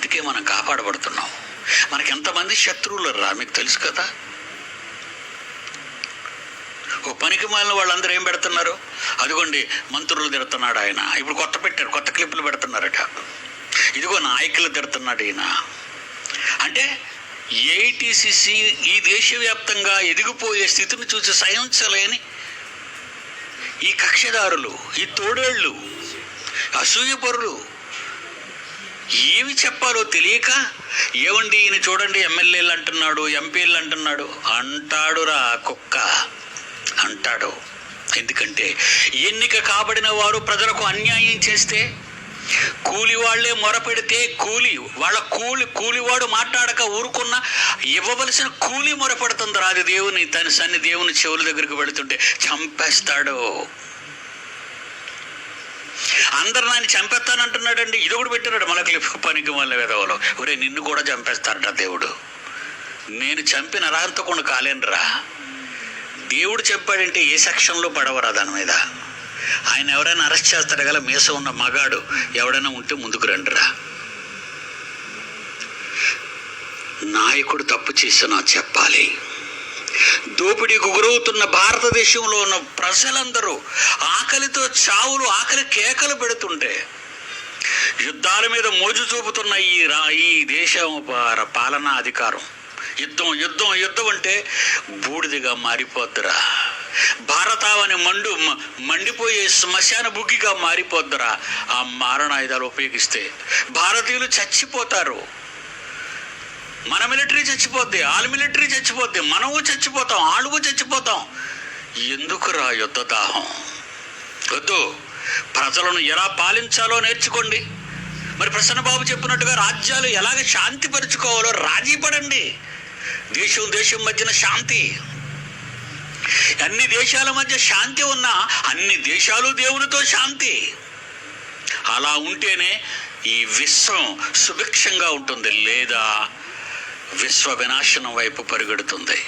అందుకే మనం కాపాడబడుతున్నాం. మనకెంతమంది శత్రువులు రా మీకు తెలుసు కదా? ఓ పనికి మాలిన వాళ్ళందరూ ఏం పెడుతున్నారు? అదిగోండి మంత్రులు తిడుతున్నాడు ఆయన. ఇప్పుడు కొత్త పెట్టారు కొత్త క్లిప్పులు పెడుతున్నారట. ఇదిగో నాయకులు తిడుతున్నాడు ఈయన. అంటే ఏఐటిసిసి ఈ దేశవ్యాప్తంగా ఎదిగిపోయే స్థితిని చూసి సహించలేని ఈ కక్షదారులు ఈ తోడేళ్ళు అసూయపరులు ఏమి చెప్పాలో తెలియక ఏమండి ఈయన చూడండి ఎమ్మెల్యేలు అంటున్నాడు ఎంపీలు అంటున్నాడు అంటాడురా కుక్క. అంటాడు. ఎందుకంటే ఎన్నిక కాబడిన వారు ప్రజలకు అన్యాయం చేస్తే కూలి వాళ్ళే మొరపెడితే కూలి వాళ్ళ కూలి కూలివాడు మాట్లాడక ఊరుకున్న ఇవ్వవలసిన కూలి మొరపెడుతుంది రాదు దేవుని తన సన్ని దేవుని చెవుల దగ్గరికి వెళుతుంటే చంపేస్తాడు. అందరు నాయన చంపేస్తానంటున్నాడండి. ఇది కూడా పెట్టినాడు మనకి పనికి మళ్ళీ విధవలో ఒరే నిన్ను కూడా చంపేస్తాడట దేవుడు. నేను చంపిన అర్హంతకుండా కాలేనురా. దేవుడు చెప్పాడంటే ఏ సెక్షన్లో పడవరా దాని మీద? ఆయన ఎవరైనా అరెస్ట్ చేస్తాడు గల మీస ఉన్న మగాడు ఎవడైనా ఉంటే ముందుకు రండిరా. నాయకుడు తప్పు చేసినా చెప్పాలి. దోపిడీకి గురవుతున్న భారతదేశంలో ఉన్న ప్రజలందరూ ఆకలితో చావులు ఆకలి కేకలు పెడుతుంటే యుద్ధాల మీద మోజు చూపుతున్న ఈ రా ఈ దేశం పాలనా అధికారం. యుద్ధం యుద్ధం యుద్ధం అంటే బూడిదిగా మారిపోద్దురా. భారతావని మండు మండిపోయే శ్మశాన బుగ్గిగా మారిపోద్దురా. ఆ మారణాయుధాలు ఉపయోగిస్తే భారతీయులు చచ్చిపోతారు. మన మిలిటరీ చచ్చిపోద్ది వాళ్ళ మిలిటరీ చచ్చిపోద్ది మనము చచ్చిపోతాం ఆളുగు చచ్చిపోతాం. ఎందుకురా యుద్ధ దాహం? వద్దు. ప్రజలను ఎలా పాలించాలో నేర్చుకోండి. మరి ప్రసన్నబాబు చెప్పినట్టుగా రాజ్యాలు ఎలాగ శాంతి పరుచుకోవాలో రాజీ పడండి. దేశం దేశం మధ్యన శాంతి. అన్ని దేశాల మధ్య శాంతి ఉన్నా అన్ని దేశాలు దేవునితో శాంతి. అలా ఉంటేనే ఈ విశ్వం సుభిక్షంగా ఉంటుంది లేదా విశ్వ వినాశనం వైపు పరిగెడుతుంది.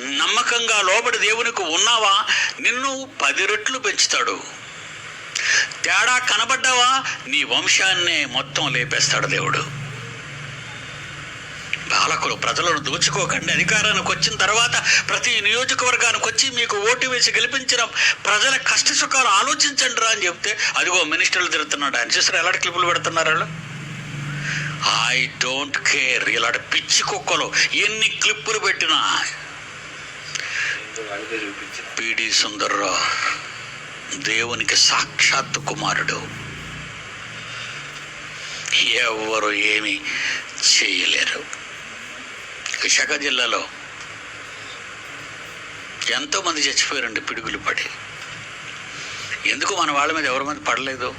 నమ్మకంగా లోబడి దేవునికి ఉన్నావా? నిన్ను పది రెట్లు పెంచుతాడు. తేడా కనబడ్డావా? నీ వంశాన్నే మొత్తం లేపేస్తాడు దేవుడు. పాలకులు ప్రజలను దోచుకోకండి. అధికారానికి వచ్చిన తర్వాత ప్రతి నియోజకవర్గానికి వచ్చి మీకు ఓటు వేసి గెలిపించిన ప్రజల కష్ట సుఖాలు ఆలోచించండి రా అని చెప్తే అదిగో మినిస్టర్లు తిరుగుతున్నాడు ఆయన. చూసారు ఎలాంటి క్లిప్పులు పెడుతున్నారు వాళ్ళు? ఐ డోంట్ కేర్ ఇలాంటి పిచ్చి కుక్కలు ఎన్ని క్లిప్పులు పెట్టినా. పిడి సుందర్రావు దేవునికి సాక్షాత్ కుమారుడు. ఎవరు ఏమి చేయలేరు. విశాఖ జిల్లాలో ఎంతోమంది చచ్చిపోయారండి పిడుగులు పడి. ఎందుకు మన వాళ్ళ మీద ఎవరి మీద పడలేదు?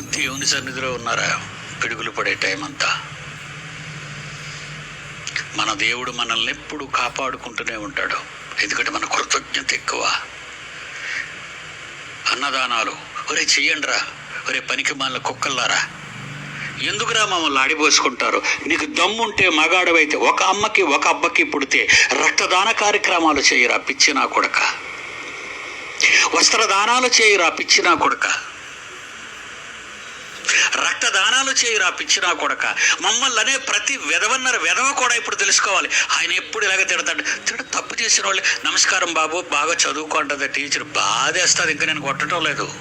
దేవుని సన్నిధిలో ఉన్నారా? పిడుగులు పడే టైం అంతా. మన దేవుడు మనల్ని ఎప్పుడు కాపాడుకుంటూనే ఉంటాడు. ఎందుకంటే మన కృతజ్ఞత ఎక్కువ. అన్నదానాలు ఒరే చెయ్యండిరా ఒరే పనికి మాల కుక్కల్లారా ఎందుకురా మమ్మల్ని ఆడిపోసుకుంటారు? నీకు దమ్ముంటే మగాడవైతే ఒక అమ్మకి ఒక అబ్బకి పుడితే రక్తదాన కార్యక్రమాలు చేయరా పిచ్చినా కొడక. వస్త్రదానాలు చేయరా పిచ్చినా కొడక. రక్తదానాలు చేయురా పిచ్చినా కొడక. మమ్మల్ని అనే ప్రతి వెధవన్నర వెధవ కూడా ఇప్పుడు తెలుసుకోవాలి. ఆయన ఎప్పుడు ఇలాగ తిడతాడు? తిడ తప్పు చేసిన వాళ్ళు నమస్కారం బాబు బాగా చదువుకుంటుంది టీచర్ బాధేస్తుంది ఇంకా నేను కొట్టడం లేదు.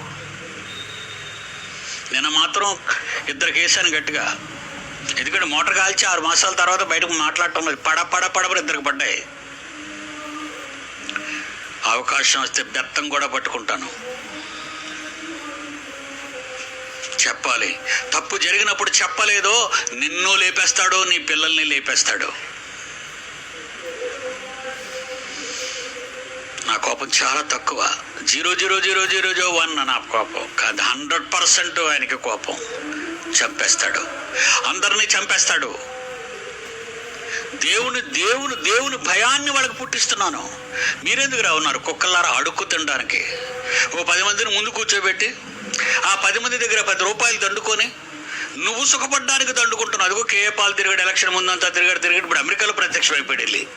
నిన్న మాత్రం ఇద్దరికి వేసాను గట్టిగా. ఎందుకంటే మోటార్ కాల్చి ఆరు మాసాల తర్వాత బయటకు మాట్లాడటం లేదు. పడ పడ పడబడి ఇద్దరికి పడ్డాయి. అవకాశం వస్తే బెత్తం కూడా పట్టుకుంటాను. చెప్పాలి. తప్పు జరిగినప్పుడు చెప్పలేదో నిన్ను లేపేస్తాడో నీ పిల్లల్ని లేపేస్తాడు. నా కోపం చాలా తక్కువ. Zero zero zero zero zero one నా కోపం కాదు. హండ్రెడ్ పర్సెంట్ ఆయనకి కోపం. చంపేస్తాడు. అందరినీ చంపేస్తాడు. దేవుని దేవుని దేవుని భయాన్ని వాళ్ళకి పుట్టిస్తున్నాను. మీరెందుకు రా ఉన్నారు? కుక్కలారా అడుక్కు తినడానికి. ఓ పది మందిని ముందు కూర్చోబెట్టి ఆ పది మంది దగ్గర పది రూపాయలు దండుకొని నువ్వు సుఖపడ్డానికి దండుకుంటున్నావు. అదిగో కేఏ పాల్ తిరిగాడు ఎలక్షన్ ముందంతా తిరిగాడు తిరిగాడు. ఇప్పుడు అమెరికాలో ప్రత్యక్షం అయిపోయాడు వెళ్ళి.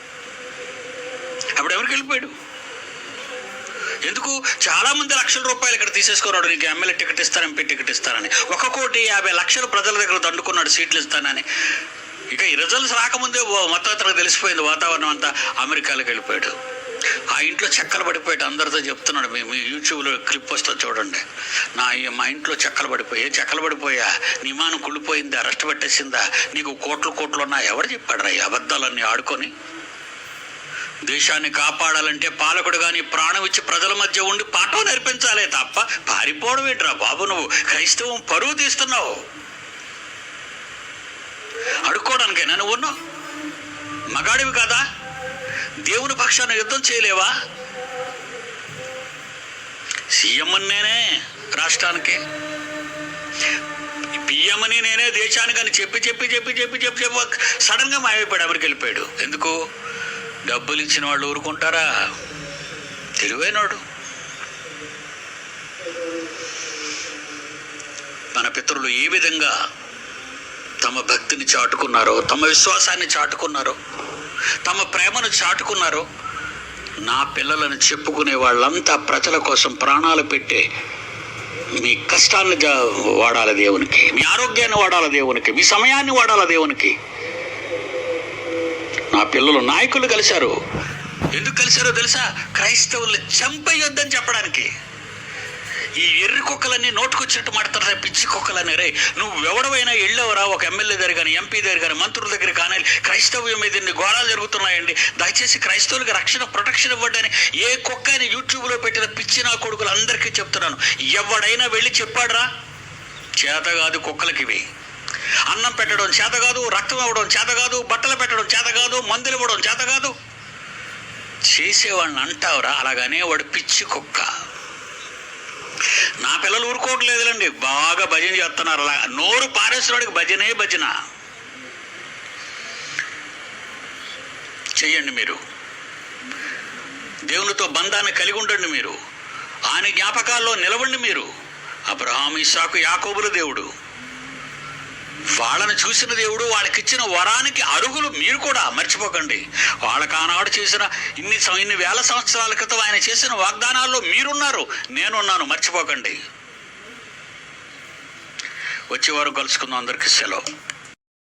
అప్పుడు ఎవరికి వెళ్ళిపోయాడు? ఎందుకు? చాలా మంది లక్షల రూపాయలు ఇక్కడ తీసేసుకున్నాడు. నీకు ఎమ్మెల్యే టికెట్ ఇస్తాను ఎంపీ టికెట్ ఇస్తానని. ఒక కోటి యాభై లక్షల ప్రజల దగ్గర దండుకున్నాడు సీట్లు ఇస్తానని. ఇక ఈ రిజల్ట్స్ రాకముందే మొత్తం అతనికి తెలిసిపోయింది వాతావరణం అంతా. అమెరికాలోకి వెళ్ళిపోయాడు. ఆ ఇంట్లో చెక్కలు పడిపోయాడు అందరితో చెప్తున్నాడు. మేము యూట్యూబ్లో క్లిప్ వస్తుంది చూడండి. నా మా ఇంట్లో చెక్కలు పడిపోయి? చెక్కలు పడిపోయా? నీ కుళ్ళిపోయింది? కుళ్ళిపోయిందా అరెస్ట్ పెట్టేసిందా? నీకు కోట్లు కోట్లు ఉన్నా? ఎవరు చెప్పాడు రా ఈ అబద్ధాలన్నీ ఆడుకొని? దేశాన్ని కాపాడాలంటే పాలకుడు కానీ ప్రాణం ఇచ్చి ప్రజల మధ్య ఉండి పాఠం నేర్పించాలే తప్ప పారిపోవడం ఏంట్రా బాబు నువ్వు? క్రైస్తవం పరువు తీస్తున్నావు. అడుక్కోవడానికైనా నువ్వు ఉన్నావు మగాడివి కదా? దేవుని పక్షాన యుద్ధం చేయలేవా? సీఎం నేనే రాష్ట్రానికి. పిఎంని నేనే దేశానికి అని చెప్పి చెప్పి చెప్పి చెప్పి చెప్పి చెప్పి సడన్గా మాయమైపోయాడు అమెరికా వెళ్ళిపోయాడు. ఎందుకు? డబ్బులు ఇచ్చిన వాళ్ళు ఊరుకుంటారా? తెలివైనోడు. మన పితరులు ఏ విధంగా తమ భక్తిని చాటుకున్నారో తమ విశ్వాసాన్ని చాటుకున్నారో తమ ప్రేమను చాటుకున్నారో. నా పిల్లలను చెప్పుకునే వాళ్ళంతా ప్రజల కోసం ప్రాణాలు పెట్టే మీ కష్టాన్ని జా- వాడాలి దేవునికి. మీ ఆరోగ్యాన్ని వాడాలి దేవునికి. మీ సమయాన్ని వాడాలి దేవునికి. నా పిల్లలు నాయకులు కలిశారు. ఎందుకు కలిశారో తెలుసా? క్రైస్తవుల్ని చంపేయొద్దని చెప్పడానికి. ఈ ఎర్రి కుక్కలన్నీ నోటుకొచ్చినట్టు మాడతారు పిచ్చి కుక్కలని రే నువ్వు ఎవడవైనా వెళ్ళవరా ఒక ఎమ్మెల్యే దగ్గర కానీ ఎంపీ దగ్గర కానీ మంత్రుల దగ్గర కానీ క్రైస్తవ్యం మీద ఇన్ని ఘోరాలు జరుగుతున్నాయండి. దయచేసి క్రైస్తవులకు రక్షణ ప్రొటెక్షన్ ఇవ్వడని ఏ కుక్క అని యూట్యూబ్లో పెట్టిన పిచ్చి నా కొడుకులు అందరికీ చెప్తున్నాను. ఎవడైనా వెళ్ళి చెప్పాడురా చేత కాదు కుక్కలకి ఇవి. అన్నం పెట్టడం చేత కాదు రక్తం ఇవ్వడం చేత కాదు బట్టలు పెట్టడం చేత కాదు మందులు ఇవ్వడం చేత కాదు. చేసేవాడిని అంటావురా అలాగనే వాడు పిచ్చి కుక్క. నా పిల్లలు ఊరుకోవట్లేదులండి. బాగా భజన చేస్తున్నారు. అలా నోరు పారేశ్వరుడికి భజనే భజన. చెయ్యండి మీరు. దేవునితో బంధాన్ని కలిగి ఉండండి మీరు. ఆయన జ్ఞాపకాల్లో నిలవండి మీరు. అబ్రహాం ఇసాకు యాకోబుల దేవుడు. వాళ్ళని చూసిన దేవుడు వాళ్ళకిచ్చిన వరానికి అరుగులు మీరు కూడా మర్చిపోకండి. వాళ్ళకి ఆనాడు చేసిన ఇన్ని ఇన్ని వేల సంవత్సరాల క్రితం ఆయన చేసిన వాగ్దానాల్లో మీరున్నారు నేనున్నాను మర్చిపోకండి. వచ్చే వారు కలుసుకుందాం అందరికీ. సెలవు.